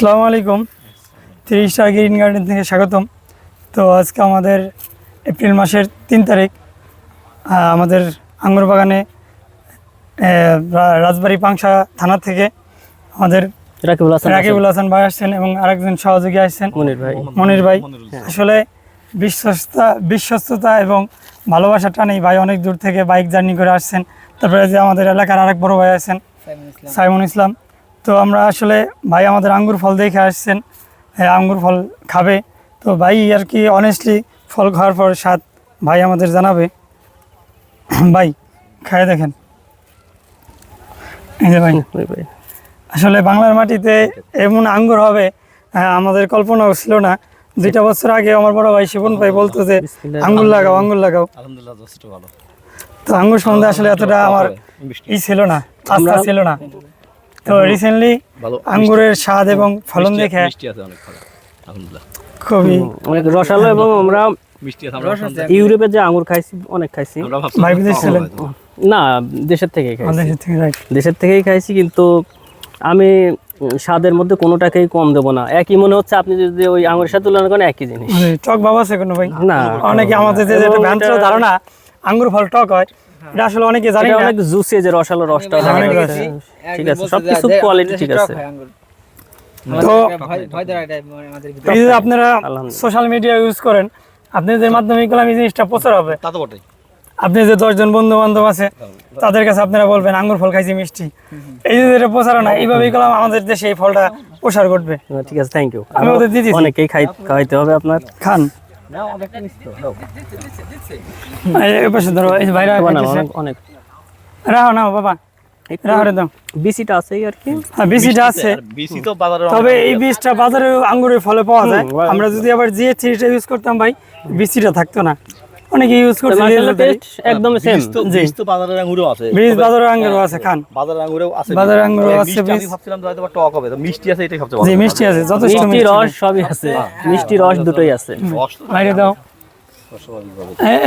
আসসালামু আলাইকুম। তিরিশ টাকা গ্রিন গার্ডেন থেকে স্বাগতম। তো আজকে আমাদের এপ্রিল মাসের তিন তারিখ আমাদের আঙ্গুর বাগানে রাজবাড়ী পাংশা থানা থেকে আমাদের রাকিবুল হাসান রাকিবুল হাসান ভাই আসছেন এবং আরেকজন সহযোগী আসছেন। মনির ভাই। মনির ভাই। আসলে বিশ্বস্ততা বিশ্বস্ততা এবং ভালোবাসা টানেই ভাই অনেক দূর থেকে বাইক জার্নি করে আসছেন। তারপরে যে আমাদের এলাকার আরেক বড় ভাই আছেন সাইমন ইসলাম। তো আমরা আসলে ভাই আমাদের আঙ্গুর ফল দেখে আসছেন হ্যাঁ, আঙ্গুর ফল খাবে। তো ভাই আর কি অনেস্টলি ফল খাওয়ার পর স্বাদ ভাই আমাদের জানাবে। ভাই খায় দেখেন। এই যে ভাই ভাই। আসলে বাংলার মাটিতে এমন আঙ্গুর হবে হ্যাঁ, আমাদের কল্পনাও ছিল না। দুইটা বছর আগে আমার বড় ভাই শিবন ভাই বলতো যে আঙ্গুর লাগাও আঙ্গুর লাগাও। আলহামদুলিল্লাহ যথেষ্ট ভালো। তো আঙ্গুর সম্বন্ধে আসলে এতটা আমার ই ছিল না আস্থা ছিল না। তো রিসেন্টলি আঙ্গুরের স্বাদ এবং ফলন দেখে মিষ্টি আছে অনেক ভালো আলহামদুলিল্লাহ। খুবই অনেক রসালো এবং আমরা মিষ্টি আছে আমরা ইউরোপে যে আঙুর খাইছি অনেক খাইছি। ভাই বিদেশ ছিলেন? না দেশের থেকেই খাইছি। আমাদের থেকে রাইট দেশের থেকেই খাইছি কিন্তু আমি স্বাদের মধ্যে কোনোটাকেই কম দেবো না। একই মনে হচ্ছে আপনি যদি ওই আঙুরের সাথে তুলনা করেন একই জিনিস। টক বাবা আছে কোনো ভাই? না অনেকে আমাদের যে এবং ধারণা আঙ্গুর ফল টক হয়। এটা আসলে অনেকে জানি এটা না। অনেক জুসি যে রসালো রসটা হ্যাঁ। ঠিক আছে সবকিছু কোয়ালিটি ঠিক আছে। তো এটা এই যে আপনারা সোশ্যাল মিডিয়া ইউজ করেন আপনাদের মাধ্যমে জিনিসটা প্রচার হবে। তা তো বটেই। আপনি যে দশজন বন্ধু বান্ধব আছে তাদের কাছে আপনারা বলবেন আঙ্গুর ফল খাইছি মিষ্টি। এই যে যেটা প্রচারণা এইভাবেই করলাম আমাদের দেশে এই ফলটা প্রসার ঘটবে। ঠিক আছে থ্যাংক ইউ আমি ওদের দিয়ে দিছি। অনেকেই খাই খাওয়াইতে হবে আপনার। খান। এই এই পাশে ধরো এই বাইরে অনেক অনেক। রাও না বাবা। একটু রাখো রে দাও। বিসিটা আছেই আর কি? হ্যাঁ বিসিটা আছে। বিসি তো বাজারে তবে এই বীজটা বাজারে আঙ্গুরের ফলে পাওয়া যায়। আমরা যদি আবার জিএ থ্রিটা ইউজ করতাম ভাই বিসিটা থাকতো না। অনেকে ইউজ করছে একদম সেম তো বাজারের আঙ্গুরও আছে। বীজ বাজারের আঙ্গুরও আছে খান। বাজারের আঙ্গুরেও আছে। বাজারের আঙ্গুরও আছে বীজ। ভাবছিলাম হয়তো টক হবে তো মিষ্টি আছে এটাই সবচেয়ে জি মিষ্টি আছে যথেষ্ট মিষ্টি মিষ্টি। রস সবই আছে। মিষ্টি রস দুটোই আছে। রস বাইরে দাও।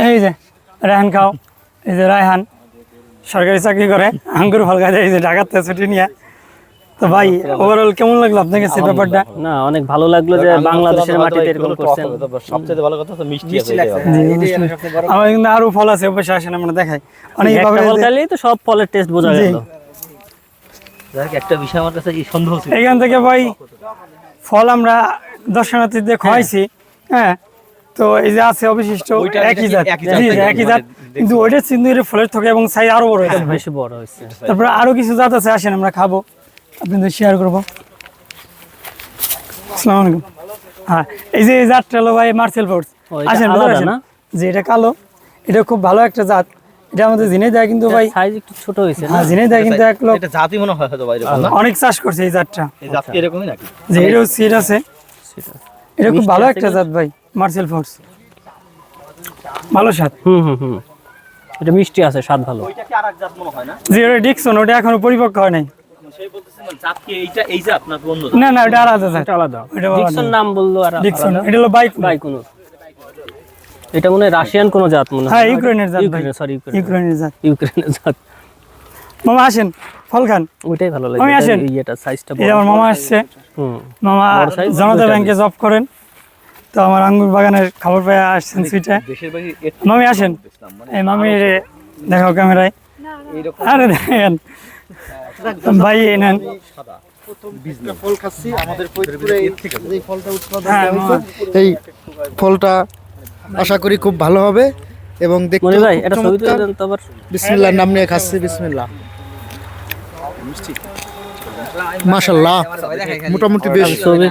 এই- যে রায়হান খাও। এই যে রায়হান সরকারি চাকরি করে আঙ্গুর ফল খাই এই যে ঢাকাতে ছুটি নিয়ে। তো ভাই ওভারঅল কেমন লাগল আপনার কাছে ব্যাপারটা? না অনেক ভালো লাগল যে বাংলাদেশের মাটিতে এরকম করছেন। সবচেয়ে ভালো কথা হচ্ছে মিষ্টি আছে। হ্যাঁ, আমার কিন্তু আরও ফল আছে অবশ্যই আসেন আমরা দেখাই। অনেক ভাবে ফল তো সব ফলের টেস্ট বোঝা। গেল। একটা বিষয় আমার কাছে সন্দেহ ছিল? এখান থেকে ভাই ফল আমরা দর্শনার্থীদের খাওয়াইছি হ্যাঁ। তো এই যে আছে অবশিষ্ট একই জাত। একই জাত। মানে জাত কিন্তু ওইটা সিন্ধুরের ফলের থেকে এবং সাইজ আরও বড় হয়েছে। বেশি বড় হয়েছে। তারপরে আরও কিছু জাত আছে আসেন আমরা খাব। আপনাদের শেয়ার করব। আসসালামু আলাইকুম। হ্যাঁ এই যে এই জাতটা হলো ভাই মার্সেল ফোর্স আসেন না? যে এটা কালো। এটা খুব ভালো একটা জাত। এটা আমাদের জিনে দেয় কিন্তু ভাই সাইজ একটু ছোট হয়েছে হ্যাঁ জিনে দেয় কিন্তু এক লোক এটা জাতি মনে হয় হয়তো না? অনেক চাষ করছে এই জাতটা। এই জাত কি এরকমই নাকি? যে এটাও সিড আছে। এটা খুব ভালো একটা জাত ভাই মার্সেল ফোর্স ভালো স্বাদ। হুম হুম হুম। এটা মিষ্টি আছে স্বাদ ভালো। ওইটা কি আরেক জাত মনে হয় না? ওটা ডিকসন ওটা এখনও পরিপক্ক হয় নাই। জাত না না আলাদা এটা আলাদা। এটা আলাদা। ডিকসন নাম বলল আর ডিকসন এটা হলো বাইক বাইকুনুর এটা মনে হয় রাশিয়ান কোনো জাত মনে হ্যাঁ। ইউক্রেনের জাত ভাই। সরি ইউক্রেন ইউক্রেনের জাত। ইউক্রেনের জাত। মামা আসেন। ফল খান। ওইটাই ভালো লাগে। মামি আসেন। সাইজটা আমার মামা আসছে। হুম। মামা জনতা ব্যাংকে জব করেন। তো আমার আঙ্গুর বাগানের খবর পেয়ে আসছেন সুইটে। দেশের বাইরে এর মামি আসেন। এই মামির দেখাও ক্যামেরায়। আরে দেখেন। ভাই এই নেন। ফল খাচ্ছি আমাদের ফরিদপুরে এই ফলটা উৎপাদন হ্যাঁ, এই ফলটা আশা করি খুব ভালো হবে এবং দেখতে ভাই এটা ছবি তুলে দেন তো আবার। নাম নিয়ে খাচ্ছি বিসমিল্লাহ। মোটামুটি বেশ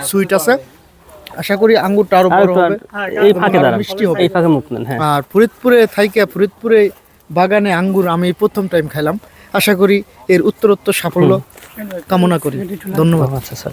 সুইট আছে। আশা করি আঙ্গুরটা আরও বড় হবে। এই ফাঁকে মিষ্টি হবে। এই ফাঁকে মুখ নেন হ্যাঁ। আর ফরিদপুরে থাইকে ফরিদপুরে বাগানে আঙ্গুর আমি প্রথম টাইম খাইলাম আশা করি এর উত্তরোত্তর সাফল্য কামনা করি। ধন্যবাদ। আচ্ছা স্যার